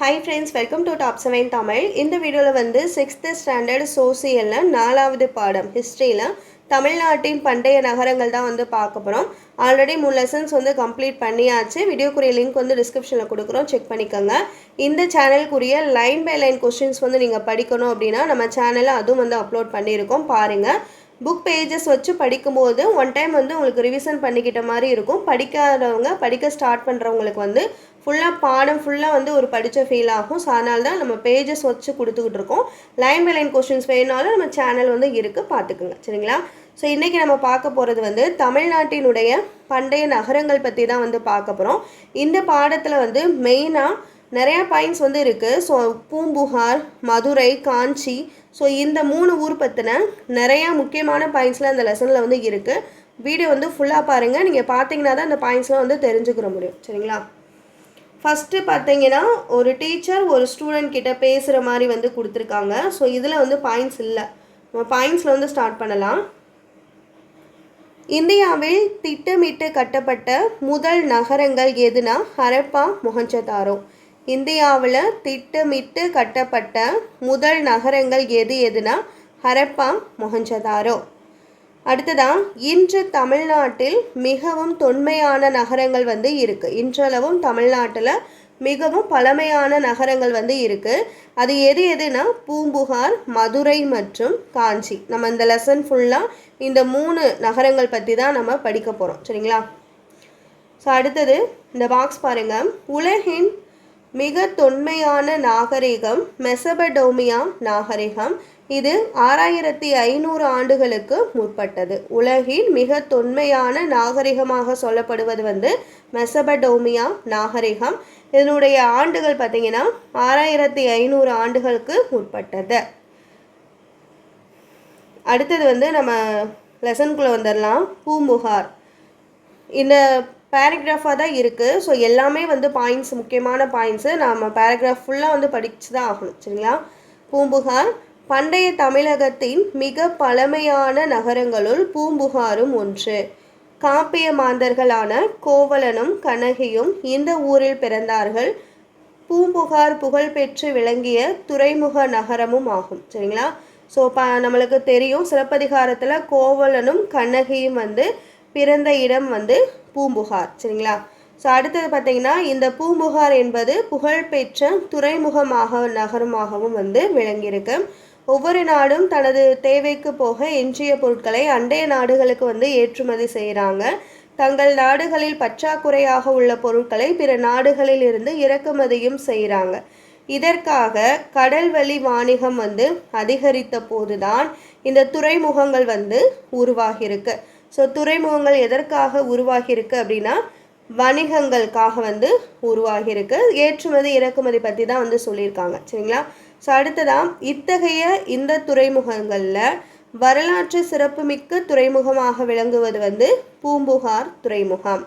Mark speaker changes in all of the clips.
Speaker 1: Hi friends welcome to top seven Tamil இந்த வீடியோவில் வந்து சிக்ஸ்த்து ஸ்டாண்டர்ட் சோசியலில் நாலாவது பாடம் ஹிஸ்ட்ரியில் தமிழ்நாட்டின் பண்டைய நகரங்கள் தான் வந்து பார்க்க போகிறோம் ஆல்ரெடி மூணு லெசன்ஸ் வந்து கம்ப்ளீட் பண்ணியாச்சு. வீடியோக்குரிய லிங்க் வந்து டிஸ்கிரிப்ஷனில் கொடுக்குறோம். செக் பண்ணிக்கோங்க. இந்த சேனலுக்குரிய லைன் பை லைன் கொஸ்டின்ஸ் வந்து நீங்கள் படிக்கணும் அப்படின்னா நம்ம சேனலில் அதுவும் வந்து அப்லோட் பண்ணியிருக்கோம். பாருங்கள் புக் பேஜஸ் வச்சு படிக்கும்போது ஒன் டைம் வந்து உங்களுக்கு ரிவிஷன் பண்ணிக்கிட்ட மாதிரி இருக்கும். படிக்காதவங்க படிக்க ஸ்டார்ட் பண்ணுறவங்களுக்கு வந்து ஃபுல்லாக பாடம் ஃபுல்லாக வந்து ஒரு படித்த ஃபீல் ஆகும். ஸோ அதனால தான் நம்ம பேஜஸ் வச்சு கொடுத்துக்கிட்டு இருக்கோம். லைன் பை லைன் கொஸ்டின்ஸ் வேணாலும் நம்ம சேனல் வந்து இருக்குது பார்த்துக்குங்க. சரிங்களா? ஸோ இன்றைக்கி நம்ம பார்க்க போகிறது வந்து தமிழ்நாட்டினுடைய பண்டைய நகரங்கள் பற்றி தான் வந்து பார்க்க போகிறோம் இந்த பாடத்தில் வந்து மெயினாக நிறையா பாயிண்ட்ஸ் வந்து இருக்குது ஸோ பூம்புகார் மதுரை காஞ்சி. ஸோ இந்த மூணு ஊர் பற்றின நிறையா முக்கியமான பாயிண்ட்ஸ்லாம் அந்த லெசனில் வந்து இருக்குது வீடியோ வந்து ஃபுல்லாக பாருங்கள் நீங்கள் பார்த்தீங்கன்னா தான் அந்த பாயிண்ட்ஸ்லாம் வந்து தெரிஞ்சுக்கிற முடியும். சரிங்களா? ஃபஸ்ட்டு பார்த்தீங்கன்னா ஒரு டீச்சர் ஒரு ஸ்டூடெண்ட் கிட்ட பேசுகிற மாதிரி வந்து கொடுத்துருக்காங்க. ஸோ இதில் வந்து பாயிண்ட்ஸ் இல்லை. நம்ம பாயிண்ட்ஸில் வந்து ஸ்டார்ட் பண்ணலாம். இந்தியாவில் திட்டமிட்டு கட்டப்பட்ட முதல் நகரங்கள் எதுனா? ஹரப்பா மொஹஞ்சதாரோ. இந்தியாவில் திட்டமிட்டு கட்டப்பட்ட முதல் நகரங்கள் எது எதுனா? ஹரப்பா மொஹஞ்சதாரோ. அடுத்ததான் இன்று தமிழ்நாட்டில் மிகவும் தொன்மையான நகரங்கள் வந்து இருக்குது இன்றளவும் தமிழ்நாட்டில் மிகவும் பழமையான நகரங்கள் வந்து இருக்குது அது எது எதுனா பூம்புகார் மதுரை மற்றும் காஞ்சி. நம்ம இந்த லெசன் ஃபுல்லாக இந்த மூணு நகரங்கள் பற்றி தான் நம்ம படிக்க போகிறோம் சரிங்களா? ஸோ அடுத்தது இந்த பாக்ஸ் பாருங்கள் உலகின் மிக தொன்மையான நாகரிகம் மெசபடோமியா நாகரிகம் இது ஆறாயிரத்தி ஐநூறு ஆண்டுகளுக்கு முற்பட்டது. உலகின் மிக தொன்மையான நாகரிகமாக சொல்லப்படுவது வந்து மெசபடோமியா நாகரிகம். இதனுடைய ஆண்டுகள் பார்த்தீங்கன்னா ஆறாயிரத்தி ஐநூறு ஆண்டுகளுக்கு முற்பட்டது. அடுத்தது வந்து நம்ம லெசனுக்குள்ளே வந்துடலாம். பூம்புகார் இந்த பேராகிராஃபாக தான் இருக்குது ஸோ எல்லாமே வந்து பாயிண்ட்ஸ் முக்கியமான பாயிண்ட்ஸு நம்ம பேராகிராஃப் ஃபுல்லாக வந்து படித்து தான் ஆகணும். சரிங்களா? பூம்புகார் பண்டைய தமிழகத்தின் மிக பழமையான நகரங்களுள் பூம்புகாரும் ஒன்று. காப்பிய மாந்தர்களான கோவலனும் கண்ணகியும் இந்த ஊரில் பிறந்தார்கள். பூம்புகார் புகழ்பெற்று விளங்கிய துறைமுக நகரமும் ஆகும். சரிங்களா? ஸோ ப நம்மளுக்கு தெரியும் சிலப்பதிகாரத்தில் கோவலனும் கண்ணகியும் வந்து பிறந்த இடம் வந்து பூம்புகார். சரிங்களா? ஸோ அடுத்தது பார்த்தீங்கன்னா இந்த பூம்புகார் என்பது புகழ்பெற்ற துறைமுகமாக நகரமாகவும் வந்து விளங்கியிருக்கு. ஒவ்வொரு நாடும் தனது தேவைக்கு போக எஞ்சிய பொருட்களை அண்டைய நாடுகளுக்கு வந்து ஏற்றுமதி செய்கிறாங்க. தங்கள் நாடுகளில் பற்றாக்குறையாக உள்ள பொருட்களை பிற நாடுகளில் இருந்து இறக்குமதியும் செய்கிறாங்க. இதற்காக கடல் வழி வாணிகம் வந்து அதிகரித்த போதுதான் இந்த துறைமுகங்கள் வந்து உருவாகியிருக்கு. ஸோ துறைமுகங்கள் எதற்காக உருவாகியிருக்கு அப்படின்னா வணிகங்களுக்காக வந்து உருவாகியிருக்கு. ஏற்றுமதி இறக்குமதி பற்றி தான் வந்து சொல்லியிருக்காங்க. சரிங்களா? ஸோ அடுத்ததாக இத்தகைய இந்த துறைமுகங்களில் வரலாற்று சிறப்புமிக்க துறைமுகமாக விளங்குவது வந்து பூம்புகார் துறைமுகம்.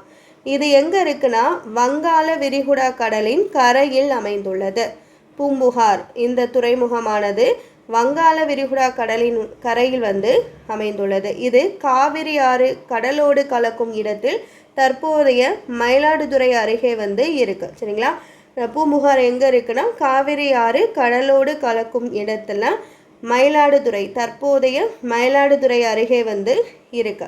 Speaker 1: இது எங்கே இருக்குன்னா வங்காள விரிகுடா கடலின் கரையில் அமைந்துள்ளது. பூம்புகார் இந்த துறைமுகமானது வங்காள விரிகுடா கடலின் கரையில் வந்து அமைந்துள்ளது. இது காவிரி ஆறு கடலோடு கலக்கும் இடத்தில் தற்போதைய மயிலாடுதுறை அருகே வந்து இருக்கு. சரிங்களா? பூம்புகார் எங்கே இருக்குன்னா காவிரி ஆறு கடலோடு கலக்கும் இடத்துல மயிலாடுதுறை தற்போதைய மயிலாடுதுறை அருகே வந்து இருக்கு.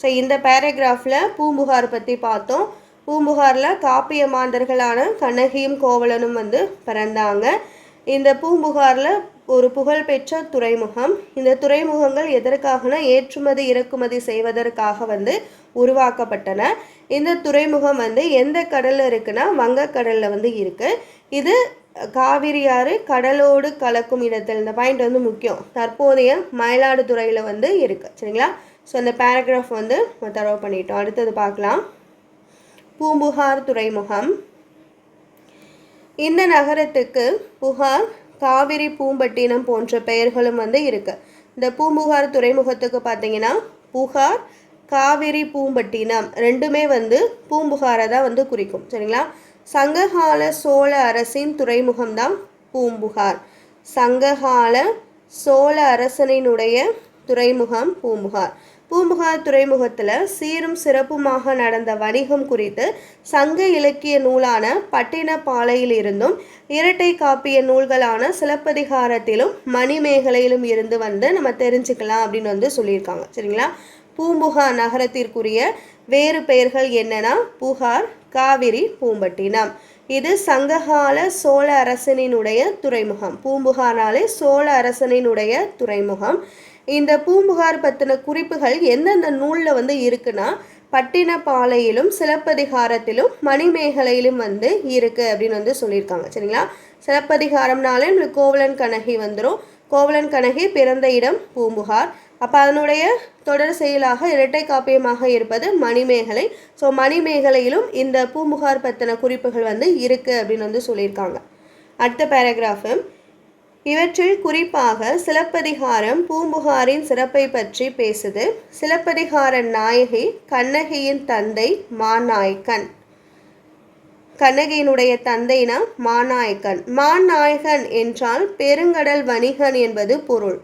Speaker 1: ஸோ இந்த பேராகிராஃபில் பூம்புகார் பற்றி பார்த்தோம். பூம்புகாரில் காப்பிய மாந்தர்களான கண்ணகியும் கோவலனும் வந்து பிறந்தாங்க. இந்த பூம்புகாரில் ஒரு புகழ்பெற்ற துறைமுகம். இந்த துறைமுகங்கள் எதற்காகனா ஏற்றுமதி இறக்குமதி செய்வதற்காக வந்து உருவாக்கப்பட்டன. இந்த துறைமுகம் வந்து எந்த கடலில் இருக்குன்னா வங்கக்கடலில் வந்து இருக்குது இது காவிரி ஆறு கடலோடு கலக்கும் இடத்தில். இந்த பாயிண்ட் வந்து முக்கியம். தற்போதைய மயிலாடுதுறையில் வந்து இருக்குது சரிங்களா? ஸோ அந்த பேராகிராஃப் வந்து தரவு பண்ணிட்டோம். அடுத்தது பார்க்கலாம். பூம்புகார் துறைமுகம். இந்த நகரத்துக்கு புகார் காவிரி பூம்பட்டினம் போன்ற பெயர்களும் வந்து இருக்குது இந்த பூம்புகார் துறைமுகத்துக்கு பார்த்தீங்கன்னா புகார் காவிரி பூம்பட்டினம் ரெண்டுமே வந்து பூம்புகாரை தான் வந்து குறிக்கும். சரிங்களா? சங்ககால சோழ அரசின் துறைமுகம் தான் பூம்புகார். சங்ககால சோழ அரசனினுடைய துறைமுகம் பூம்புகார். பூம்புகார் துறைமுகத்தில் சீரும் சிறப்புமாக நடந்த வணிகம் குறித்து சங்க இலக்கிய நூலான பட்டினப்பாளையிலிருந்தும் இரட்டை காப்பிய நூல்களான சிலப்பதிகாரத்திலும் மணிமேகலையிலும் இருந்து வந்து நம்ம தெரிஞ்சுக்கலாம் அப்படின்னு வந்து சொல்லியிருக்காங்க. சரிங்களா? பூம்புகார் நகரத்திற்குரிய வேறு பெயர்கள் என்னன்னா புகார் காவிரி பூம்பட்டினம். இது சங்ககால சோழ அரசனினுடைய துறைமுகம். பூம்புகார்னாலே சோழ அரசனினுடைய துறைமுகம். இந்த பூம்புகார் பற்றின குறிப்புகள் எந்தெந்த நூலில் வந்து இருக்குன்னா பட்டினப்பாலையிலும் சிலப்பதிகாரத்திலும் மணிமேகலையிலும் வந்து இருக்குது அப்படின்னு வந்து சொல்லியிருக்காங்க. சரிங்களா? சிலப்பதிகாரம்னாலே நம்மளுக்கு கோவலன் கண்ணகி வந்துடும் கோவலன் கண்ணகி பிறந்த இடம் பூம்புகார். அப்போ அதனுடைய தொடர் செயலாக இரட்டை காப்பியமாக இருப்பது மணிமேகலை. ஸோ மணிமேகலையிலும் இந்த பூம்புகார் பற்றின குறிப்புகள் வந்து இருக்குது அப்படின்னு வந்து சொல்லியிருக்காங்க. அடுத்த பேராகிராஃபு இவற்றில் குறிப்பாக சிலப்பதிகாரம் பூம்புகாரின் சிறப்பை பற்றி பேசுது. சிலப்பதிகார நாயகி கண்ணகியின் தந்தை மாநாயக்கன். கண்ணகியினுடைய தந்தைனா மாநாயக்கன். மாநாயகன் என்றால் பெருங்கடல் வணிகன் என்பது பொருள்.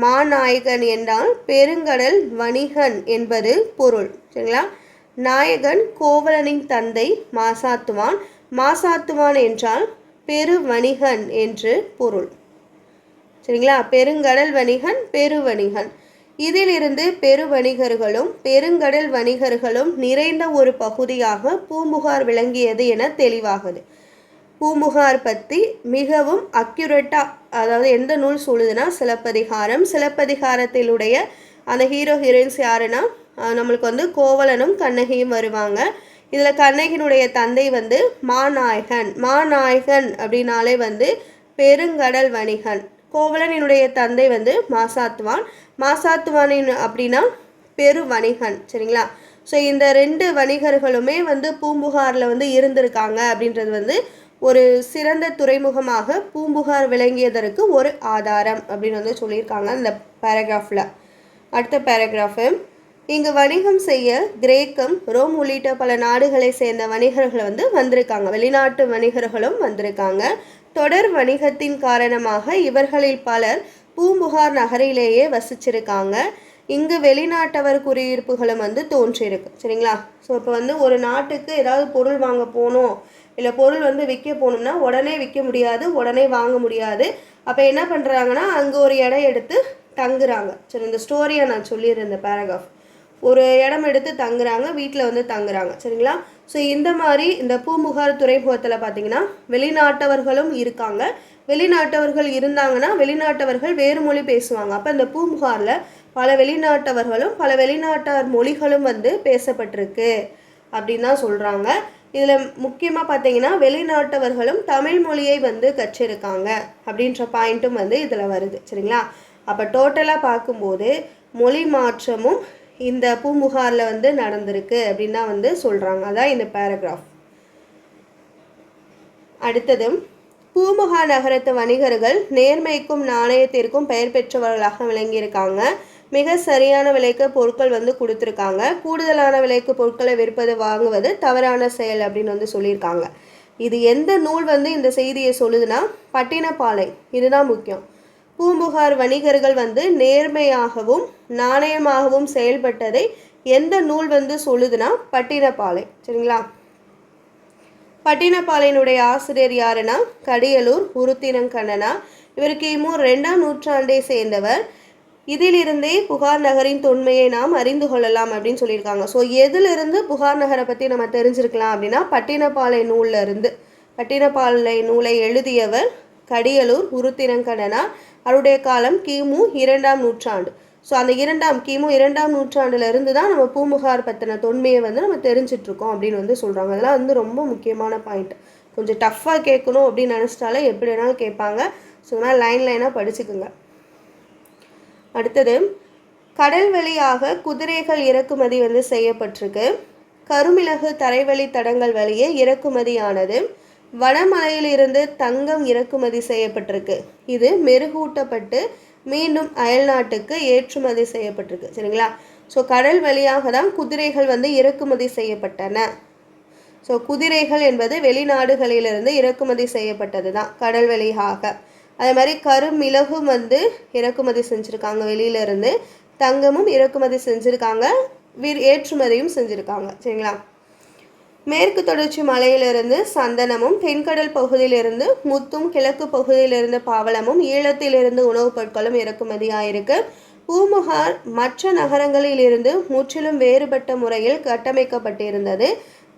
Speaker 1: மாநாயகன் என்றால் பெருங்கடல் வணிகன் என்பது பொருள். சரிங்களா? நாயகன் கோவலனின் தந்தை மாசாத்துவான். மாசாத்துவான் என்றால் பெருவணிகன் என்று பொருள். சரிங்களா? பெருங்கடல் வணிகன் பெருவணிகன். இதிலிருந்து பெருவணிகர்களும் பெருங்கடல் வணிகர்களும் நிறைந்த ஒரு பகுதியாக பூம்புகார் விளங்கியது என தெளிவாகுது. பூமுகார் பற்றி மிகவும் அக்யூரேட்டாக அதாவது எந்த நூல் சொல்லுதுன்னா சிலப்பதிகாரம். சிலப்பதிகாரத்திலுடைய அந்த ஹீரோ ஹீரோயின்ஸ் யாருன்னா நம்மளுக்கு வந்து கோவலனும் கண்ணகியும் வருவாங்க. இதில் கண்ணகியினுடைய தந்தை வந்து மாநாயகன். மாநாயகன் அப்படின்னாலே வந்து பெருங்கடல் வணிகன். கோவலனினுடைய தந்தை வந்து மாசாத்துவான். மாசாத்துவானின் அப்படின்னா பெரு வணிகன் சரிங்களா? ஸோ இந்த ரெண்டு வணிகர்களுமே வந்து பூம்புகாரில் வந்து இருந்திருக்காங்க அப்படின்றது வந்து ஒரு சிறந்த துறைமுகமாக பூம்புகார் விளங்கியதற்கு ஒரு ஆதாரம் அப்படின்னு வந்து சொல்லியிருக்காங்க இந்த பேராகிராஃபில் அடுத்த பேராகிராஃபு இங்கு வணிகம் செய்ய கிரேக்கம் ரோம் உள்ளிட்ட பல நாடுகளை சேர்ந்த வணிகர்கள் வந்து வந்திருக்காங்க. வெளிநாட்டு வணிகர்களும் வந்திருக்காங்க. தொடர் வணிகத்தின் காரணமாக இவர்களில் பலர் பூம்புகார் நகரிலேயே வசிச்சிருக்காங்க. இங்கு வெளிநாட்டவர் குடியிருப்புகளும் வந்து தோன்றியிருக்கு. சரிங்களா? ஸோ இப்போ வந்து ஒரு நாட்டுக்கு ஏதாவது பொருள் வாங்க போகணும் இல்லை பொருள் வந்து விற்க போகணும்னா உடனே விற்க முடியாது உடனே வாங்க முடியாது. அப்போ என்ன பண்ணுறாங்கன்னா அங்கே ஒரு இடம் எடுத்து தங்குறாங்க. சரி இந்த ஸ்டோரியை நான் சொல்லிடுறேன் இந்த பேராகிராஃப் ஒரு இடம் எடுத்து தங்குறாங்க வீட்டில் வந்து தங்குறாங்க. சரிங்களா? ஸோ இந்த மாதிரி இந்த பூமுகார் துறைமுகத்தில் பார்த்தீங்கன்னா வெளிநாட்டவர்களும் இருக்காங்க. வெளிநாட்டவர்கள் இருந்தாங்கன்னா வெளிநாட்டவர்கள் வேறு மொழி பேசுவாங்க. அப்போ இந்த பூமுகாரில் பல வெளிநாட்டவர்களும் பல வெளிநாட்டார் மொழிகளும் வந்து பேசப்பட்டிருக்கு. அப்படின்னு தான் சொல்கிறாங்க இதில் முக்கியமாக பார்த்தீங்கன்னா வெளிநாட்டவர்களும் தமிழ் மொழியை வந்து கற்றிருக்காங்க அப்படின்ற பாயிண்ட்டும் வந்து இதில் வருது சரிங்களா? அப்போ டோட்டலாக பார்க்கும்போது மொழி மாற்றமும் இந்த பூம்புகாரில் வந்து நடந்திருக்கு அப்படின்னா வந்து சொல்கிறாங்க அதான் இந்த பேராகிராஃப் அடுத்ததும் பூமுகா நகரத்து வணிகர்கள் நேர்மைக்கும் நாணயத்திற்கும் பெயர் பெற்றவர்களாக விளங்கியிருக்காங்க. மிக சரியான விலைக்கு பொருட்கள் வந்து கொடுத்துருக்காங்க. கூடுதலான விலைக்கு பொருட்களை விற்பது வாங்குவது தவறான செயல் அப்படின்னு வந்து சொல்லியிருக்காங்க. இது எந்த நூல் வந்து இந்த செய்தியை சொல்லுதுன்னா பட்டினப்பாலை. இதுதான் முக்கியம். பூம்புகார் வணிகர்கள் வந்து நேர்மையாகவும் நாணயமாகவும் செயல்பட்டதை எந்த நூல் வந்து சொல்லுதுன்னா பட்டினப்பாலை. சரிங்களா? பட்டினப்பாலையினுடைய ஆசிரியர் யாருன்னா கடியலூர் உருத்தினங்கண்ணனா இவர் கிமு ரெண்டாம் நூற்றாண்டை சேர்ந்தவர் இதிலிருந்தே புகார் நகரின் தொன்மையை நாம் அறிந்து கொள்ளலாம் அப்படின்னு சொல்லியிருக்காங்க. ஸோ எதிலிருந்து புகார் நகரை பற்றி நம்ம தெரிஞ்சிருக்கலாம் அப்படின்னா பட்டினப்பாலை நூலில் இருந்து பட்டினப்பாலை நூலை எழுதியவர் கடியலூர் உருத்தினங்கண்ணனா அவருடைய காலம் கிமு இரண்டாம் நூற்றாண்டு. ஸோ அந்த இரண்டாம் கிமு இரண்டாம் நூற்றாண்டுலேருந்து தான் நம்ம பூமுகார் பற்றின தொன்மையை வந்து நம்ம தெரிஞ்சிட்ருக்கோம் அப்படின்னு வந்து சொல்கிறாங்க அதெல்லாம் வந்து ரொம்ப முக்கியமான பாயிண்ட் கொஞ்சம் டஃப்பாக கேட்கணும் அப்படின்னு நினச்சிட்டாலே எப்படி வேணாலும் கேட்பாங்க. ஸோ இதனால் லைன் லைனாக படிச்சுக்குங்க. அடுத்தது கடல் வழியாக குதிரைகள் இறக்குமதி வந்து செய்யப்பட்டிருக்கு. கருமிளகு தரைவழி தடங்கள் வழியே இறக்குமதியானது. வடமலையிலிருந்து தங்கம் இறக்குமதி செய்யப்பட்டிருக்கு. இது மெருகூட்டப்பட்டு மீண்டும் அயல்நாட்டுக்கு ஏற்றுமதி செய்யப்பட்டிருக்கு. சரிங்களா? ஸோ கடல் வழியாக தான் குதிரைகள் வந்து இறக்குமதி செய்யப்பட்டன. ஸோ குதிரைகள் என்பது வெளிநாடுகளிலிருந்து இறக்குமதி செய்யப்பட்டது தான் கடல் வழியாக. அதே மாதிரி கருமிளகும் வந்து இறக்குமதி செஞ்சுருக்காங்க வெளியிலேருந்து. தங்கமும் இறக்குமதி செஞ்சுருக்காங்க வீர் ஏற்றுமதியும் செஞ்சுருக்காங்க சரிங்களா? மேற்கு தொடர்ச்சி மலையிலிருந்து சந்தனமும் தென்கடல் பகுதியிலிருந்து முத்தும் கிழக்கு பகுதியிலிருந்து பாவலமும் ஈழத்திலிருந்து உணவுப் பொருட்களும் இறக்குமதியாயிருக்கு. பூமுகார் மற்ற நகரங்களிலிருந்து முற்றிலும் வேறுபட்ட முறையில் கட்டமைக்கப்பட்டிருந்தது.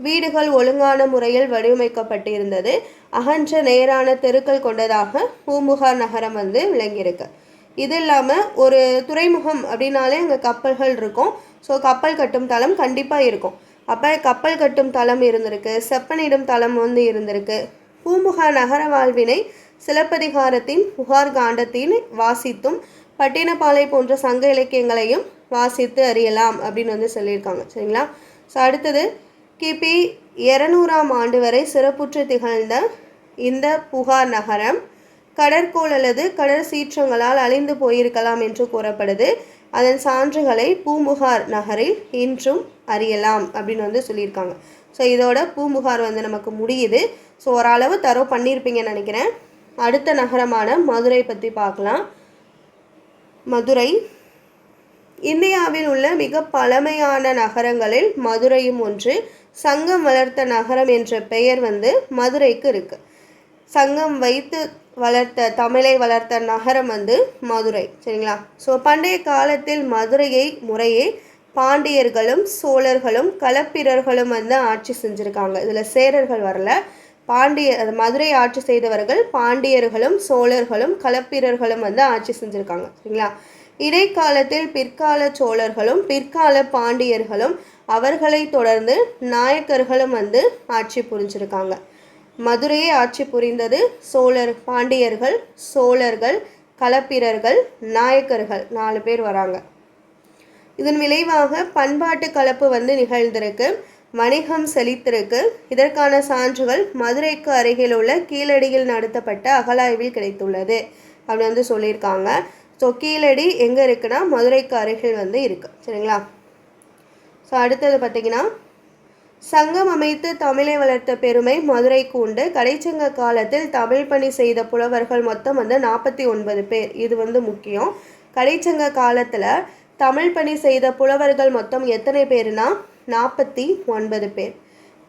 Speaker 1: வீடுகள் ஒழுங்கான முறையில் வடிவமைக்கப்பட்டிருந்தது. அகன்ற நேரான தெருக்கள் கொண்டதாக பூம்புகார் நகரம் வந்து விளங்கியிருக்கு. இது இல்லாமல் ஒரு துறைமுகம் அப்படின்னாலே அங்கே கப்பல்கள் இருக்கும். ஸோ கப்பல் கட்டும் தளம் கண்டிப்பாக இருக்கும். அப்போ கப்பல் கட்டும் தளம் இருந்திருக்கு. செப்பனிடும் தளம் வந்து இருந்திருக்கு. பூம்புகார் நகர வாழ்வினை சிலப்பதிகாரத்தின் புகார் காண்டத்தின் வாசித்தும் பட்டினப்பாலை போன்ற சங்க இலக்கியங்களையும் வாசித்து அறியலாம் அப்படின்னு வந்து சொல்லியிருக்காங்க. சரிங்களா? ஸோ அடுத்தது கிபி இரநூறாம் ஆண்டு வரை சிறப்புற்று திகழ்ந்த இந்த புகார் நகரம் கடற்கோள் அல்லது கடற் சீற்றங்களால் அழிந்து போயிருக்கலாம் என்று கூறப்படுது. அதன் சான்றுகளை பூம்புகார் நகரில் இன்றும் அறியலாம் அப்படின்னு வந்து சொல்லியிருக்காங்க. ஸோ இதோட பூம்புகார் வந்து நமக்கு முடியுது. ஸோ ஓரளவு தரோ பண்ணியிருப்பீங்கன்னு நினைக்கிறேன். அடுத்த நகரமான மதுரை பற்றி பார்க்கலாம். மதுரை. இந்தியாவில் உள்ள மிக பழமையான நகரங்களில் மதுரையும் ஒன்று. சங்கம் வளர்த்த நகரம் என்ற பெயர் வந்து மதுரைக்கு இருக்கு. சங்கம் வைத்து வளர்த்த தமிழை வளர்த்த நகரம் வந்து மதுரை சரிங்களா? ஸோ பண்டைய காலத்தில் மதுரையை முறையே பாண்டியர்களும் சோழர்களும் களப்பிரர்களும் வந்து ஆட்சி செஞ்சுருக்காங்க. இதில் சேரர்கள் வரல. பாண்டிய மதுரை ஆட்சி செய்தவர்கள் பாண்டியர்களும் சோழர்களும் களப்பிரர்களும் வந்து ஆட்சி செஞ்சுருக்காங்க சரிங்களா? இடைக்காலத்தில் பிற்கால சோழர்களும் பிற்கால பாண்டியர்களும் அவர்களை தொடர்ந்து நாயக்கர்களும் வந்து ஆட்சி புரிஞ்சிருக்காங்க. மதுரையை ஆட்சி புரிந்தது சோழர் பாண்டியர்கள் சோழர்கள் களப்பிரர்கள் நாயக்கர்கள் நாலு பேர் வராங்க. இதன் விளைவாக பண்பாட்டு கலப்பு வந்து நிகழ்ந்திருக்கு வணிகம் செழித்திருக்கு. இதற்கான சான்றுகள் மதுரைக்கு அருகில் உள்ள கீழடியில் நடத்தப்பட்ட அகலாய்வில் கிடைத்துள்ளது அப்படின்னு வந்து சொல்லியிருக்காங்க. ஸோ கீழடி எங்கே இருக்குன்னா மதுரைக்கு அருகில் வந்து இருக்குது சரிங்களா? ஸோ அடுத்தது பார்த்திங்கன்னா சங்கம் அமைத்து தமிழை வளர்த்த பெருமை மதுரைக்கு உண்டு கடைச்சங்க காலத்தில் தமிழ் பணி செய்த புலவர்கள் மொத்தம் வந்து நாற்பத்தி ஒன்பது பேர். இது வந்து முக்கியம். கடைச்சங்க காலத்தில் தமிழ் பணி செய்த புலவர்கள் மொத்தம் எத்தனை பேர்னா நாற்பத்தி ஒன்பது பேர்.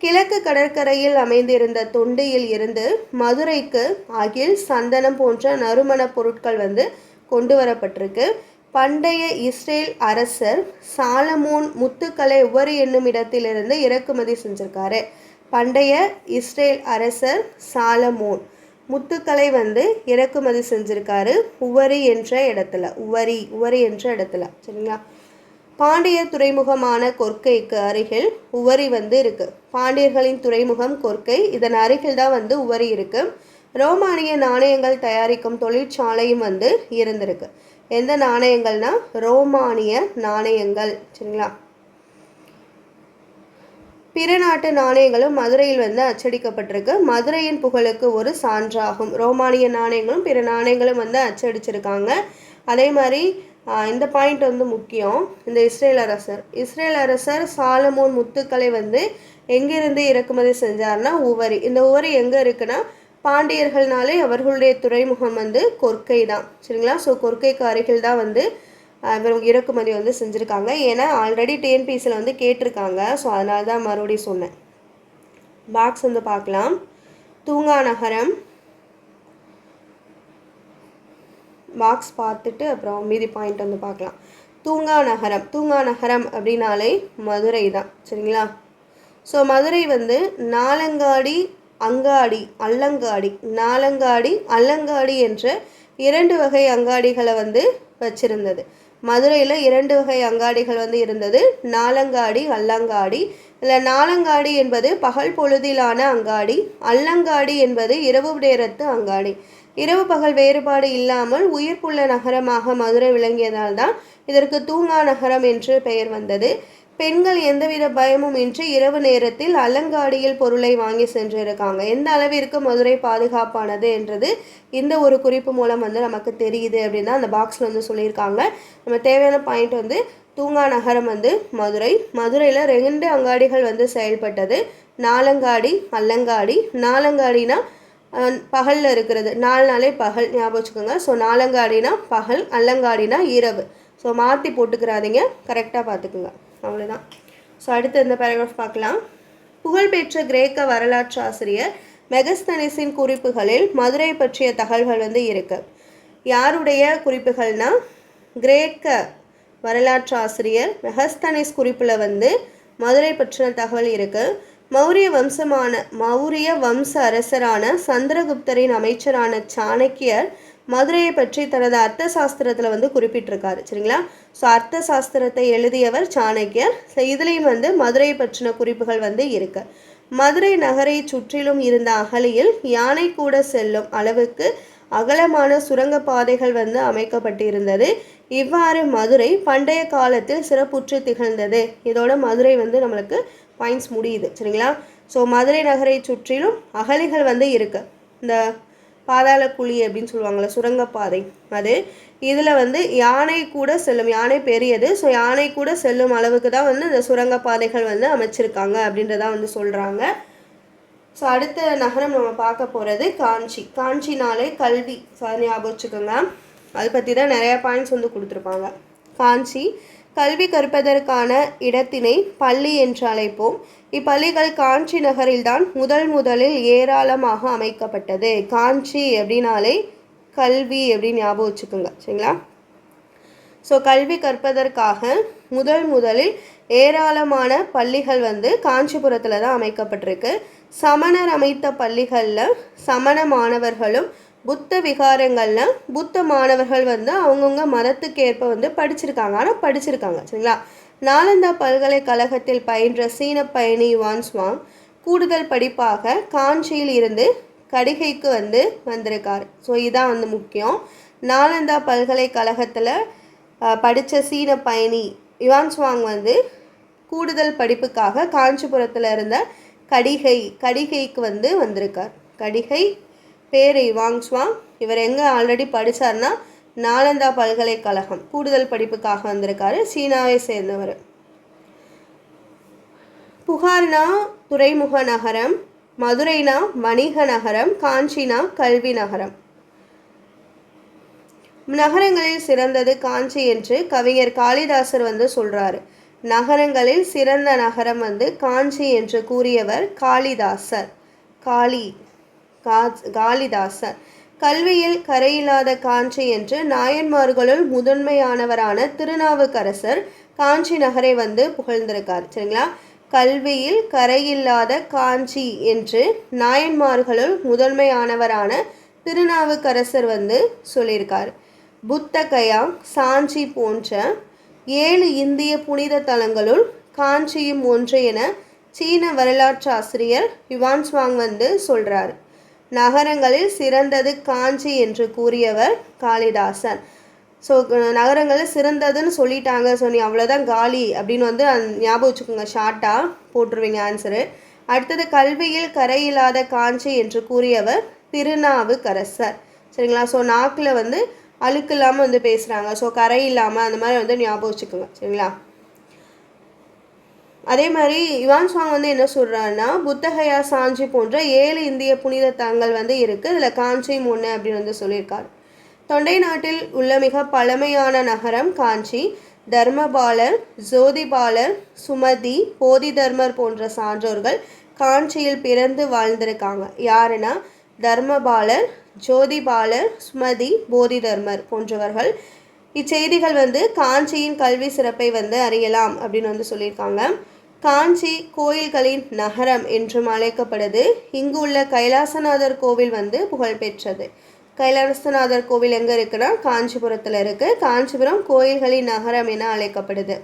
Speaker 1: கிழக்கு கடற்கரையில் அமைந்திருந்த தொண்டியில் இருந்து மதுரைக்கு அகில் சந்தனம் போன்ற நறுமணப் பொருட்கள் வந்து கொண்டு வரப்பட்டிருக்கு. பண்டைய இஸ்ரேல் அரசர் சாலமோன் முத்துக்களை உவரி என்னும் இடத்திலிருந்து இறக்குமதி செஞ்சுருக்காரு. பண்டைய இஸ்ரேல் அரசர் சாலமோன் முத்துக்களை வந்து இறக்குமதி செஞ்சுருக்காரு உவரி என்ற இடத்துல உவரி உவரி என்ற இடத்துல சரிங்களா? பாண்டிய துறைமுகமான கொர்க்கைக்கு அருகில் உவரி வந்து இருக்குது பாண்டியர்களின் துறைமுகம் கொர்க்கை இதன் அருகில் தான் வந்து உவரி இருக்குது ரோமானிய நாணயங்கள் தயாரிக்கும் தொழிற்சாலையும் வந்து இருந்திருக்கு. எந்த நாணயங்கள்னா? ரோமானிய நாணயங்கள். சரிங்களா? பிற நாட்டு நாணயங்களும் மதுரையில் வந்து அச்சடிக்கப்பட்டிருக்கு. மதுரையின் புகழுக்கு ஒரு சான்றாகும். ரோமானிய நாணயங்களும் பிற நாணயங்களும் வந்து அச்சடிச்சிருக்காங்க. அதே மாதிரி இந்த பாயிண்ட் வந்து முக்கியம். இந்த இஸ்ரேல் அரசர். இஸ்ரேல் அரசர் சாலமோன் முத்துக்களை வந்து எங்கேருந்து இறக்குமதி செஞ்சார்னா உவரி. இந்த உவரி எங்கே இருக்குன்னா பாண்டியர்கள்னாலே அவர்களுடைய துறைமுகம் வந்து கொர்க்கை தான் சரிங்களா? ஸோ கொர்க்கைக்கு அருகில் தான் வந்து இவர் இறக்குமதி வந்து செஞ்சுருக்காங்க. ஏன்னா ஆல்ரெடி டிஎன்பிசியில் வந்து கேட்டிருக்காங்க. ஸோ அதனால தான் மறுபடியும் சொன்னேன். பாக்ஸ் வந்து பார்க்கலாம். தூங்கா நகரம். பாக்ஸ் பார்த்துட்டு அப்புறம் மீதி பாயிண்ட் வந்து பார்க்கலாம். தூங்கா நகரம். தூங்கா நகரம் அப்படின்னாலே மதுரை தான் சரிங்களா? ஸோ மதுரை வந்து நாலங்காடி அங்காடி அல்லங்காடி நாலங்காடி அல்லங்காடி என்ற இரண்டு வகை அங்காடிகளை வந்து வச்சிருந்தது. மதுரையில் இரண்டு வகை அங்காடிகள் வந்து இருந்தது. நாலங்காடி அல்லங்காடி. இல்லை நாலங்காடி என்பது பகல் பொழுதிலான அங்காடி அல்லங்காடி என்பது இரவு நேரத்து அங்காடி. இரவு பகல் வேறுபாடு இல்லாமல் உயிர்ப்புள்ள நகரமாக மதுரை விளங்கியதால் தான் இதற்கு தூங்கா நகரம் என்று பெயர் வந்தது. பெண்கள் எந்தவித பயமும் இன்றி இரவு நேரத்தில் அலங்காடியில் பொருளை வாங்கி சென்றிருக்காங்க. எந்த அளவிற்கு மதுரை பாதுகாப்பானது என்றது இந்த ஒரு குறிப்பு மூலம் வந்து நமக்கு தெரியுது அப்படின்னு அந்த பாக்ஸில் வந்து சொல்லியிருக்காங்க. நம்ம தேவையான பாயிண்ட் வந்து தூங்கா நகரம் வந்து மதுரை. மதுரையில் ரெண்டு அங்காடிகள் வந்து செயல்பட்டது. நாலங்காடி அல்லங்காடி நாலங்காடினா பகலில் இருக்கிறது. நாலு நாளே பகல் ஞாபகம் வச்சுக்கோங்க. ஸோ நாலங்காடினா பகல் அல்லங்காடினா இரவு. ஸோ மாற்றி போட்டுக்கிறாதீங்க. கரெக்டாக பார்த்துக்குங்க அவ்வளோதான் ஸோ அடுத்து இந்த பேராகிராஃப் பார்க்கலாம். புகழ்பெற்ற கிரேக்க வரலாற்று ஆசிரியர் மெகஸ்தனிஸின் குறிப்புகளில் மதுரை பற்றிய தகவல்கள் வந்து இருக்கு. யாருடைய குறிப்புகள்னா கிரேக்க வரலாற்று ஆசிரியர் மெகஸ்தனிஸ் குறிப்பில் வந்து மதுரை பற்றின தகவல் இருக்கு. மௌரிய வம்சமான மௌரிய வம்ச அரசரான சந்திரகுப்தரின் அமைச்சரான சாணக்கியர் மதுரையை பற்றி தனது அர்த்த சாஸ்திரத்தில் வந்து குறிப்பிட்டிருக்காரு சரிங்களா? ஸோ அர்த்த சாஸ்திரத்தை எழுதியவர் சாணக்கியர். ஸோ இதுலேயும் வந்து மதுரையை பற்றின குறிப்புகள் வந்து இருக்கு. மதுரை நகரை சுற்றிலும் இருந்த அகலியில் யானை கூட செல்லும் அளவுக்கு அகலமான சுரங்கப்பாதைகள் வந்து அமைக்கப்பட்டிருந்தது. இவ்வாறு மதுரை பண்டைய காலத்தில் சிறப்புற்று திகழ்ந்தது. இதோட மதுரை வந்து நம்மளுக்கு பாயிண்ட்ஸ் முடியுது சரிங்களா? ஸோ மதுரை நகரை சுற்றிலும் அகலிகள் வந்து இருக்குது இந்த பாதாள குழி அப்படின்னு சொல்லுவாங்கள்ல சுரங்கப்பாதை. அது இதில் வந்து யானை கூட செல்லும் யானை பெரியது ஸோ யானை கூட செல்லும் அளவுக்கு தான் வந்து இந்த சுரங்கப்பாதைகள் வந்து அமைச்சிருக்காங்க அப்படின்றதான் வந்து சொல்கிறாங்க ஸோ அடுத்த நகரம் நம்ம பார்க்க போகிறது காஞ்சி. காஞ்சினாலே கல்வி. ஸோ அதை ஞாபகம் வச்சுக்கோங்க. அதை பற்றி தான் நிறையா பாயிண்ட்ஸ் வந்து கொடுத்துருப்பாங்க. காஞ்சி கல்வி கற்பதற்கான இடத்தினை பள்ளி என்று அழைப்போம். இப்பள்ளிகள் காஞ்சி நகரில்தான் முதல் முதலில் ஏராளமாக அமைக்கப்பட்டது. காஞ்சி அப்படின்னாலே கல்வி அப்படின்னு ஞாபகம் வச்சுக்கோங்க. சரிங்களா? ஸோ கல்வி கற்பதற்காக முதல் முதலில் ஏராளமான பள்ளிகள் வந்து காஞ்சிபுரத்தில் தான் அமைக்கப்பட்டிருக்கு. சமணர் அமைத்த பள்ளிகளில் சமண மாணவர்களும் புத்த விகாரங்களில் புத்த மாணவர்கள் வந்து அவங்கவுங்க மதத்துக்கேற்ப வந்து படிச்சிருக்காங்க. ஆனால் படிச்சிருக்காங்க. சரிங்களா? நாலந்தா பல்கலைக்கழகத்தில் பயின்ற சீன பயணி வான்ஸ்வாங் கூடுதல் படிப்பாக காஞ்சியில் இருந்து கடிகைக்கு வந்து வந்திருக்கார். ஸோ இதான் வந்து முக்கியம். நாலந்தா பல்கலைக்கழகத்தில் படித்த சீன பயணி யுவான்ஸ்வாங் வந்து கூடுதல் படிப்புக்காக காஞ்சிபுரத்தில் இருந்த கடிகை கடிகைக்கு வந்து வந்திருக்கார். கடிகை பேர் இவாங்ஸ்வாங் இவர் எங்கே ஆல்ரெடி படித்தார்னா நாலந்தா பல்கலைக்கழகம். கூடுதல் படிப்புக்காக வந்திருக்காரு. சீனாவை சேர்ந்தவர். புகார்னா துறைமுக நகரம். மதுரைனா வணிக நகரம். காஞ்சினா கல்வி நகரம். நகரங்களில் சிறந்தது காஞ்சி என்று கவிஞர் காளிதாசர் வந்து சொல்றாரு. நகரங்களில் சிறந்த நகரம் வந்து காஞ்சி என்று கூறியவர் காளிதாசர். காளி. காளிதாசர் கல்வியில் கரையில்லாத காஞ்சி என்று நாயன்மார்களுள் முதன்மையானவரான திருநாவுக்கரசர் காஞ்சி நகரை வந்து புகழ்ந்திருக்கார். சரிங்களா? கல்வியில் கரையில்லாத காஞ்சி என்று நாயன்மார்களுள் முதன்மையானவரான திருநாவுக்கரசர் வந்து சொல்லியிருக்கார். புத்தகயா சாஞ்சி போன்ற ஏழு இந்திய புனித தலங்களுள் காஞ்சியும் ஒன்று என சீன வரலாற்று ஆசிரியர் யுவான்ஸ்வாங் வந்து சொல்கிறார் நகரங்களில் சிறந்தது காஞ்சி என்று கூறியவர் காளிதாசன். ஸோ நகரங்களில் சிறந்ததுன்னு சொல்லிட்டாங்க. ஸோ நீ அவ்வளோதான் காலி அப்படின்னு வந்து அந்த ஞாபகம் வச்சுக்கோங்க. ஷார்ட்டாக போட்டுருவீங்க ஆன்சரு அடுத்தது கல்வியில் கரையில்லாத காஞ்சி என்று கூறியவர் திருநாவுக்கரசர். சரிங்களா? ஸோ நாக்கில் வந்து அழுக்கு இல்லாமல் வந்து பேசுகிறாங்க ஸோ கரை இல்லாமல் அந்த மாதிரி வந்து ஞாபகம் வச்சுக்கோங்க. சரிங்களா? அதே மாதிரி யுவான் சாங் வந்து என்ன சொல்கிறாருன்னா புத்தகையா சாஞ்சி போன்ற ஏழு இந்திய புனித தலங்கள் வந்து இருக்குது இதில் காஞ்சி முன்னு அப்படின்னு வந்து சொல்லியிருக்காரு. தொண்டை நாட்டில் உள்ள மிக பழமையான நகரம் காஞ்சி. தர்மபாலர் ஜோதிபாலர் சுமதி போதிதர்மர் போன்ற சான்றோர்கள் காஞ்சியில் பிறந்து வாழ்ந்திருக்காங்க. யாருன்னா தர்மபாலர் ஜோதிபாலர் சுமதி போதிதர்மர் போன்றவர்கள். இச்செய்திகள் வந்து காஞ்சியின் கல்வி சிறப்பை வந்து அறியலாம் அப்படின்னு வந்து சொல்லியிருக்காங்க. காஞ்சி கோயில்களின் நகரம் என்றும் அழைக்கப்படுது. இங்கு உள்ள கைலாசநாதர் கோவில் வந்து புகழ்பெற்றது. கைலாசநாதர் கோவில் எங்கே இருக்குன்னா காஞ்சிபுரத்தில் இருக்குது காஞ்சிபுரம் கோயில்களின் நகரம் என அழைக்கப்படுது.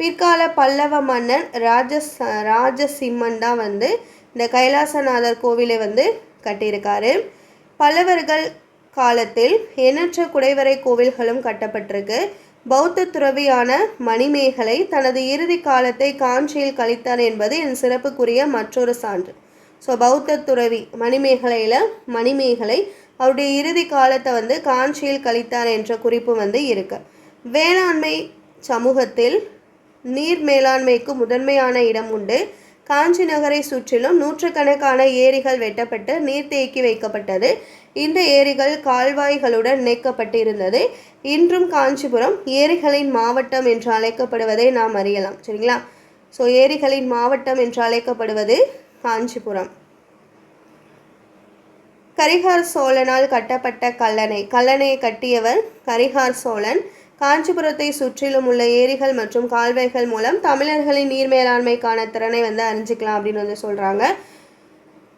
Speaker 1: பிற்கால பல்லவ மன்னன் ராஜஸ் ராஜசிம்மன் தான் வந்து இந்த கைலாசநாதர் கோவிலை வந்து கட்டியிருக்காரு. பல்லவர்கள் காலத்தில் எண்ணற்ற குடைவரை கோவில்களும் கட்டப்பட்டிருக்கு. பௌத்த துறவியான மணிமேகலை தனது இறுதி காலத்தை காஞ்சியில் கழித்தார் என்பது என் சிறப்புக்குரிய மற்றொரு சான்று. ஸோ பௌத்த துறவி மணிமேகலையில் மணிமேகலை அவருடைய இறுதி காலத்தை வந்து காஞ்சியில் கழித்தார் என்ற குறிப்பு வந்து இருக்கு. வேளாண்மை சமூகத்தில் நீர் மேலாண்மைக்கு முதன்மையான இடம் உண்டு. காஞ்சி நகரை சுற்றிலும் நூற்றுக்கணக்கான ஏரிகள் வெட்டப்பட்டு நீர் தேக்கி வைக்கப்பட்டது. இந்த ஏரிகள் கால்வாய்களுடன் இணைக்கப்பட்டிருந்தது. இன்றும் காஞ்சிபுரம் ஏரிகளின் மாவட்டம் என்று அழைக்கப்படுவதை நாம் அறியலாம். சரிங்களா? ஸோ ஏரிகளின் மாவட்டம் என்று அழைக்கப்படுவது காஞ்சிபுரம். கரிகார் சோழனால் கட்டப்பட்ட கல்லணை. கல்லணையை கட்டியவர் கரிகார் சோழன். காஞ்சிபுரத்தை சுற்றிலும் உள்ள ஏரிகள் மற்றும் கால்வாய்கள் மூலம் தமிழர்களின் நீர் மேலாண்மைக்கான திறனை வந்து அறிஞ்சிக்கலாம் அப்படின்னு வந்து சொல்கிறாங்க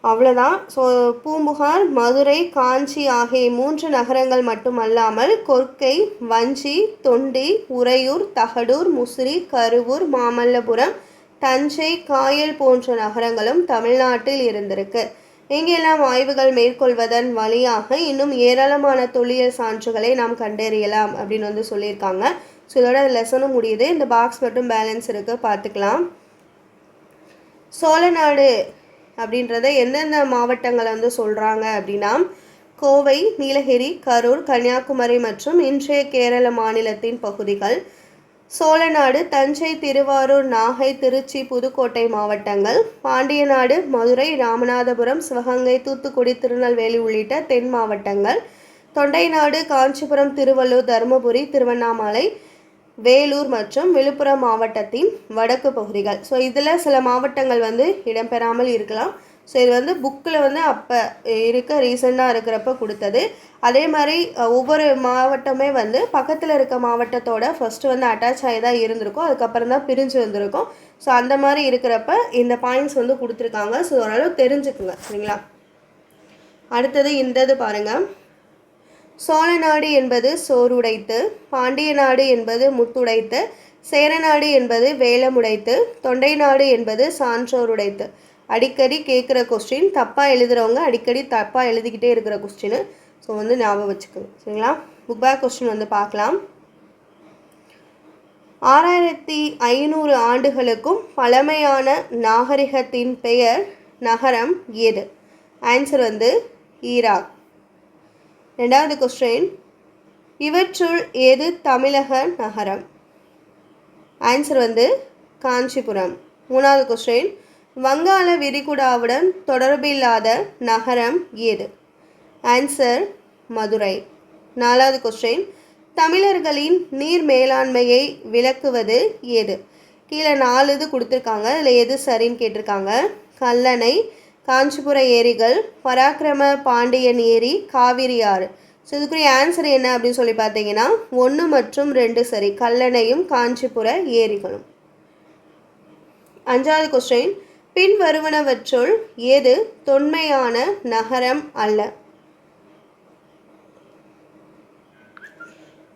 Speaker 1: அவ்வளோதான் ஸோ பூம்புகார் மதுரை காஞ்சி ஆகிய மூன்று நகரங்கள் மட்டுமல்லாமல் கொர்க்கை வஞ்சி தொண்டி உறையூர் தகடூர் முசிறி கருவூர் மாமல்லபுரம் தஞ்சை காயல் போன்ற நகரங்களும் தமிழ்நாட்டில் இருந்திருக்கு. இங்கெல்லாம் ஆய்வுகள் மேற்கொள்வதன் வழியாக இன்னும் ஏராளமான தொல்லியல் சான்றுகளை நாம் கண்டறியலாம் அப்படின்னு வந்து சொல்லியிருக்காங்க. ஸோ இதோட லெசனும் முடியுது. இந்த பாக்ஸ் மட்டும் பேலன்ஸ் இருக்குது பார்த்துக்கலாம். சோழநாடு அப்படின்றத எந்தெந்த மாவட்டங்களை வந்து சொல்கிறாங்க அப்படின்னா கோவை நீலகிரி கரூர் கன்னியாகுமரி மற்றும் இன்றைய கேரள மாநிலத்தின் பகுதிகள். சோழநாடு தஞ்சை திருவாரூர் நாகை திருச்சி புதுக்கோட்டை மாவட்டங்கள் பாண்டியநாடு மதுரை ராமநாதபுரம் சிவகங்கை தூத்துக்குடி திருநெல்வேலி உள்ளிட்ட தென் மாவட்டங்கள் தொண்டைநாடு காஞ்சிபுரம் திருவள்ளூர் தருமபுரி திருவண்ணாமலை வேலூர் மற்றும் விழுப்புரம் மாவட்டத்தின் வடக்கு பகுதிகள். ஸோ இதில் சில மாவட்டங்கள் வந்து இடம்பெறாமல் இருக்கலாம். ஸோ இது வந்து புக்கில் வந்து அப்போ இருக்க ரீசெண்டாக இருக்கிறப்ப கொடுத்தது. அதே மாதிரி ஒவ்வொரு மாவட்டமே வந்து பக்கத்தில் இருக்க மாவட்டத்தோட ஃபஸ்ட்டு வந்து அட்டாச் ஆகி தான் இருந்திருக்கும். அதுக்கப்புறம் தான் பிரிஞ்சு வந்திருக்கும். ஸோ அந்த மாதிரி இருக்கிறப்ப இந்த பாயிண்ட்ஸ் வந்து கொடுத்துருக்காங்க. ஸோ ஓரளவு தெரிஞ்சுக்குங்க. சரிங்களா? அடுத்தது இந்தது பாருங்கள் சோழ நாடு என்பது சோறுடைத்து பாண்டிய நாடு என்பது முத்துடைத்து சேரநாடு என்பது வேலமுடைத்து தொண்டை நாடு என்பது சான்றோருடைத்து. அடிக்கடி கேட்குற கொஸ்டின் தப்பாக எழுதுகிறவங்க அடிக்கடி தப்பாக எழுதிக்கிட்டே இருக்கிற கொஸ்டின் ஸோ வந்து ஞாபகம் வச்சுக்கோங்க சரிங்களா? புக் பேக் கொஸ்டின் வந்து பார்க்கலாம். ஆறாயிரத்தி ஐநூறு ஆண்டுகளுக்கும் பழமையான நாகரிகத்தின் பெயர் நகரம் எது? ஆன்சர் வந்து ஈராக். ரெண்டாவது கொஸ்டின் இவற்றுள் எது தமிழக நகரம்? ஆன்சர் வந்து காஞ்சிபுரம். மூணாவது கொஸ்டின் வங்காள விரிகுடாவுடன் தொடர்பில்லாத நகரம் எது? ஆன்சர் மதுரை. நாலாவது கொஸ்டின் தமிழர்களின் நீர் மேலாண்மையை விளக்குவது எது? கீழே நாலு இது கொடுத்துருக்காங்க. அதில் எது சரின்னு கேட்டிருக்காங்க. கல்லணை காஞ்சிபுர ஏரிகள் பராக்கிரம பாண்டியன் ஏரி காவிரி ஆறு. ஸோ இதுக்குரிய ஆன்சர் என்ன அப்படின்னு சொல்லி பார்த்தீங்கன்னா ஒன்று மற்றும் ரெண்டு சரி. கல்லணையும் காஞ்சிபுர ஏரிகளும். அஞ்சாவது கொஸ்டின் பின் வருவனவற்றுள் எது தொன்மையான நகரம் அல்ல?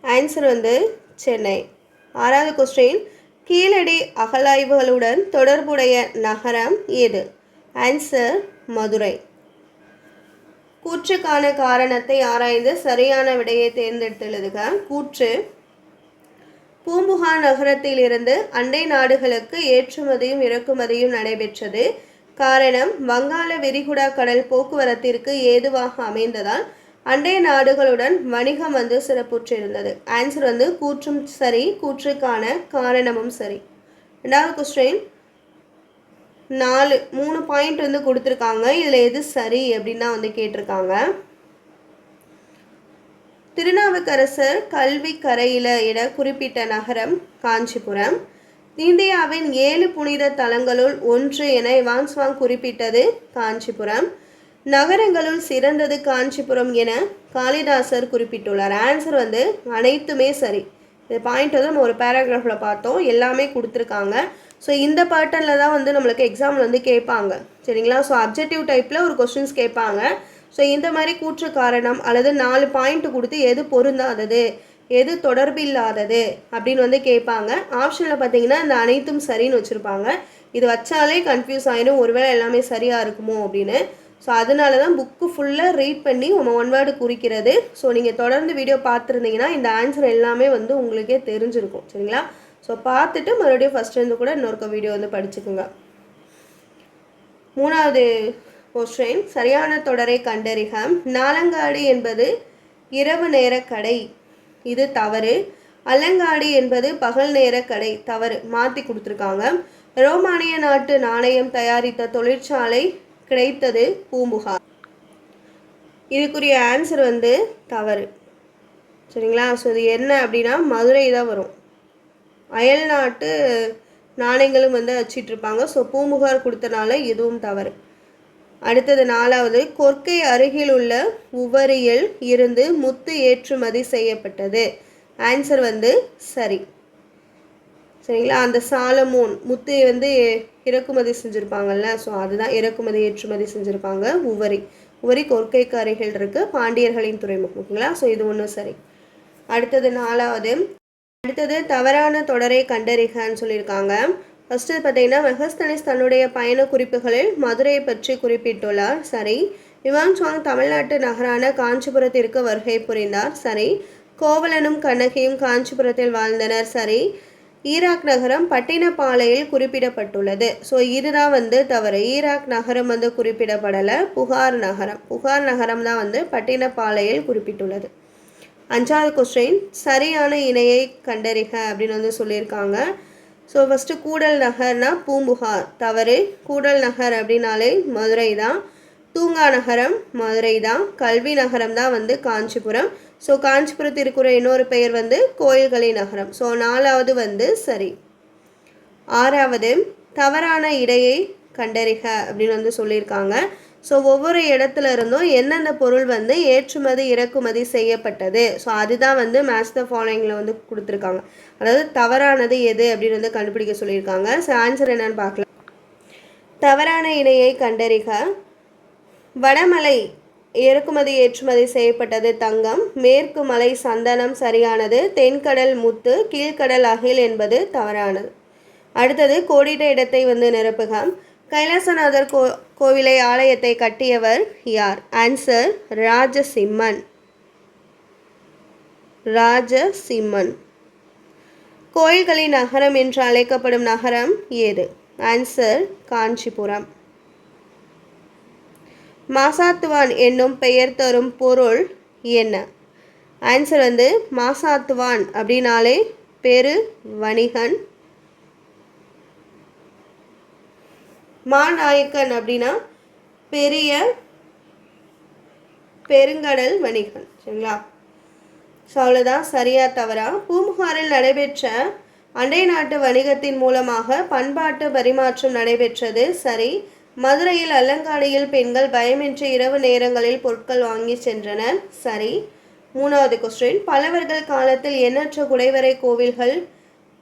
Speaker 1: ஆன்சர் வந்து சென்னை. ஆறாவது கொஸ்டின் கீழடி அகலாய்வுகளுடன் தொடர்புடைய நகரம் எது? ஆன்சர் மதுரை. கூற்றுக்கான காரணத்தை ஆராய்ந்து சரியான விடையை தேர்ந்தெடுத்து எழுதுக. கூற்று பூம்புகா நகரத்திலிருந்து அண்டை நாடுகளுக்கு ஏற்றுமதியும் இறக்குமதியும் நடைபெற்றது. காரணம் வங்காள விரிகுடா கடல் போக்குவரத்திற்கு ஏதுவாக அமைந்ததால் அண்டை நாடுகளுடன் வணிகம் வந்து சிறப்புற்றிருந்தது. ஆன்சர் வந்து கூற்றும் சரி கூற்றுக்கான காரணமும் சரி. ரெண்டாவது கொஸ்டின் நாலு மூணு பாயிண்ட் வந்து கொடுத்துருக்காங்க. இதில் எது சரி அப்படின்னு தான் வந்து கேட்டிருக்காங்க. திருநாவுக்கரசர் கல்வி கரையில என குறிப்பிட்ட நகரம் காஞ்சிபுரம். இந்தியாவின் ஏழு புனித தலங்களுள் ஒன்று என வாங்ஸ்வாங் குறிப்பிட்டது காஞ்சிபுரம். நகரங்களுள் சிறந்தது காஞ்சிபுரம் என காளிதாசர் குறிப்பிட்டுள்ளார். ஆன்சர் வந்து அனைத்துமே சரி. இந்த பாயிண்ட் வந்து நம்ம ஒரு பேராகிராஃபில் பார்த்தோம். எல்லாமே கொடுத்துருக்காங்க. ஸோ இந்த பேட்டர்னில் தான் வந்து நம்மளுக்கு எக்ஸாமில் வந்து கேட்பாங்க. சரிங்களா? ஸோ அப்ஜெக்டிவ் டைப்பில் ஒரு கொஸ்டின்ஸ் கேட்பாங்க. ஸோ இந்த மாதிரி கூற்று காரணம் அல்லது நாலு பாயிண்ட் கொடுத்து எது பொருந்தாதது எது தொடர்பில்லாதது அப்படின்னு வந்து கேட்பாங்க. ஆப்ஷனில் பார்த்தீங்கன்னா இந்த அனைத்தும் சரின்னு வச்சுருப்பாங்க. இது வச்சாலே கன்ஃபியூஸ் ஆகிடும் ஒருவேளை எல்லாமே சரியாக இருக்குமோ அப்படின்னு. ஸோ அதனால தான் புக்கு ஃபுல்லாக ரீட் பண்ணி உங்கள் ஒன் வேர்டு குறிக்கிறது. ஸோ நீங்கள் தொடர்ந்து வீடியோ பார்த்துருந்தீங்கன்னா இந்த ஆன்சர் எல்லாமே வந்து உங்களுக்கே தெரிஞ்சிருக்கும். சரிங்களா? ஸோ பார்த்துட்டு மறுபடியும் ஃபஸ்ட்லேருந்து கூட இன்னொருக்க வீடியோ வந்து படிச்சுக்குங்க. மூணாவது கொஸ்டின் சரியான தொடரை கண்டறிக நாலங்காடு என்பது இரவு நேர கடை. இது தவறு. அலங்காடி என்பது பகல் நேர கடை. தவறு. மாற்றி கொடுத்துருக்காங்க. ரோமானிய நாட்டு நாணயம் தயாரித்த தொழிற்சாலை கிடைத்தது பூம்புகார் இதுக்குரிய ஆன்சர் வந்து தவறு. சரிங்களா? ஸோ இது என்ன அப்படின்னா மதுரை தான் வரும். அயல் நாட்டு நாணயங்களும் வந்து வச்சிட்ருப்பாங்க ஸோ பூமுகார் கொடுத்தனால இதுவும் தவறு. அடுத்தது நாலாவது கொர்க்கை அருகில் உள்ள உவரியில் இருந்து முத்து ஏற்றுமதி செய்யப்பட்டது. ஆன்சர் வந்து சரி. சரிங்களா? அந்த சாலமோன் முத்து வந்து இறக்குமதி செஞ்சுருப்பாங்கல்ல ஸோ அதுதான் இறக்குமதி ஏற்றுமதி செஞ்சுருப்பாங்க உவரி. உவரி கொர்க்கைக்கு அருகில் இருக்கு பாண்டியர்களின் துறைமுகம் ஓகேங்களா? ஸோ இது ஒன்றும் சரி. அடுத்தது நாலாவது அடுத்தது தவறான தொடரை கண்டறிகன்னு சொல்லியிருக்காங்க. ஃபஸ்ட்டு பார்த்தீங்கன்னா மெகஸ்தனிஸ் தன்னுடைய பயண குறிப்புகளில் மதுரையை பற்றி குறிப்பிட்டுள்ளார். சரி. யுவாங் சுவாங் தமிழ்நாட்டு நகரான காஞ்சிபுரத்திற்கு வருகை புரிந்தார். சரி. கோவலனும் கண்ணகியும் காஞ்சிபுரத்தில் வாழ்ந்தனர். சரி. ஈராக் நகரம் பட்டினப்பாளையில் குறிப்பிடப்பட்டுள்ளது. ஸோ இதுதான் வந்து தவறு. ஈராக் நகரம் வந்து குறிப்பிடப்படலை. புகார் நகரம். புகார் நகரம் தான் வந்து பட்டினப்பாளையில் குறிப்பிட்டுள்ளது. அஞ்சாவது கொஸ்டின் சரியான இணையை கண்டறிக அப்படின்னு வந்து சொல்லியிருக்காங்க. ஸோ ஃபஸ்ட்டு கூடல் நகர்னா பூம்புகார். தவறு கூடல் நகர் அப்படின்னாலே மதுரை தான் தூங்கா நகரம் மதுரை தான் கல்வி நகரம் தான் வந்து காஞ்சிபுரம். ஸோ காஞ்சிபுரத்திற்குரிய இன்னொரு பெயர் வந்து கோயில்களின் நகரம். ஸோ நாலாவது வந்து சரி. ஆறாவது தவறான இடையை கண்டறிக அப்படின்னு வந்து சொல்லியிருக்காங்க. ஸோ ஒவ்வொரு இடத்துல இருந்தும் என்னென்ன பொருள் வந்து ஏற்றுமதி இறக்குமதி செய்யப்பட்டது? ஸோ அதுதான் வந்து மேட்ச் த ஃபாலோயிங்கில் வந்து கொடுத்துருக்காங்க. அதாவது தவறானது எது அப்படின்னு வந்து கண்டுபிடிக்க சொல்லியிருக்காங்க. ஸோ ஆன்சர் என்னன்னு பார்க்கலாம். தவறான இணையை கண்டறிக. வடமலை இறக்குமதி ஏற்றுமதி செய்யப்பட்டது தங்கம். மேற்கு மலை சந்தனம் சரியானது. தென்கடல் முத்து. கீழ்கடல் அகில் என்பது தவறானது. அடுத்தது கோடிட்ட இடத்தை வந்து நிரப்புக. கைலாசநாதர் கோ கோவிலை ஆலயத்தை கட்டியவர் யார்? ஆன்சர் ராஜசிம்மன். ராஜசிம்மன். கோயில்களின் நகரம் என்று அழைக்கப்படும் நகரம் ஏது? ஆன்சர் காஞ்சிபுரம். மாசாத்துவான் என்னும் பெயர் தரும் பொருள் என்ன? ஆன்சர் வந்து மாசாத்துவான் அப்படின்னாலே பெரு வணிகன் மாநாயக்கன் அப்படின்னா பெரிய பெருங்கடல் வணிகன் சரிங்களா? ஸோ அவ்வளோதான் சரியா தவறா? பூம்புகாரில் நடைபெற்ற அண்டை நாட்டு வணிகத்தின் மூலமாக பண்பாட்டு பரிமாற்றம் நடைபெற்றது. சரி மதுரையில் அல்லங்காடியில் பெண்கள் பயமின்றி இரவு நேரங்களில் பொருட்கள் வாங்கி சென்றனர். சரி மூணாவது கொஸ்டின் பல்லவர்கள் காலத்தில் எண்ணற்ற குடைவரை கோவில்கள்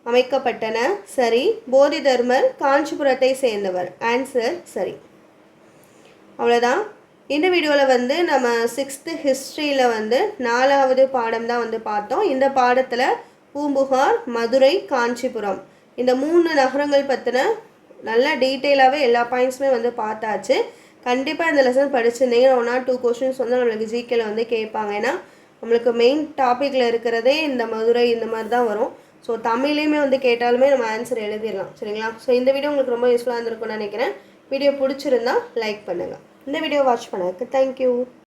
Speaker 1: அமைக்கப்பட்டன. சரி போதி தர்மர் காஞ்சிபுரத்தை சேர்ந்தவர். ஆன்சர் சரி. அவ்வளோதான் இந்த வீடியோவில் வந்து நம்ம சிக்ஸ்த்து ஹிஸ்ட்ரியில் வந்து நாலாவது பாடம் தான் வந்து பார்த்தோம். இந்த பாடத்தில் பூம்புகார் மதுரை காஞ்சிபுரம். இந்த மூணு நகரங்கள் பற்றின நல்லா டீட்டெயிலாகவே எல்லா பாயிண்ட்ஸுமே வந்து பார்த்தாச்சு. கண்டிப்பாக இந்த லெசன் படிச்சிருந்தீங்கன்னா ஒன் ஆர் டூ கொஷின்ஸ் வந்து நம்மளுக்கு ஜிகேல வந்து கேட்பாங்க. ஏன்னா நம்மளுக்கு மெயின் டாப்பிக்கில் இருக்கிறதே இந்த மதுரை இந்த மாதிரி தான் வரும். ஸோ தமிழ்லேயுமே வந்து கேட்டாலுமே நம்ம ஆன்சர் எழுதிடலாம். சரிங்களா? ஸோ இந்த வீடியோ உங்களுக்கு ரொம்ப யூஸ்ஃபுல்லாக இருந்திருக்கும்னு நினைக்கிறேன். வீடியோ பிடிச்சிருந்தா லைக் பண்ணுங்கள் இந்த வீடியோ வாட்ச் பண்ணதுக்கு தேங்க்யூ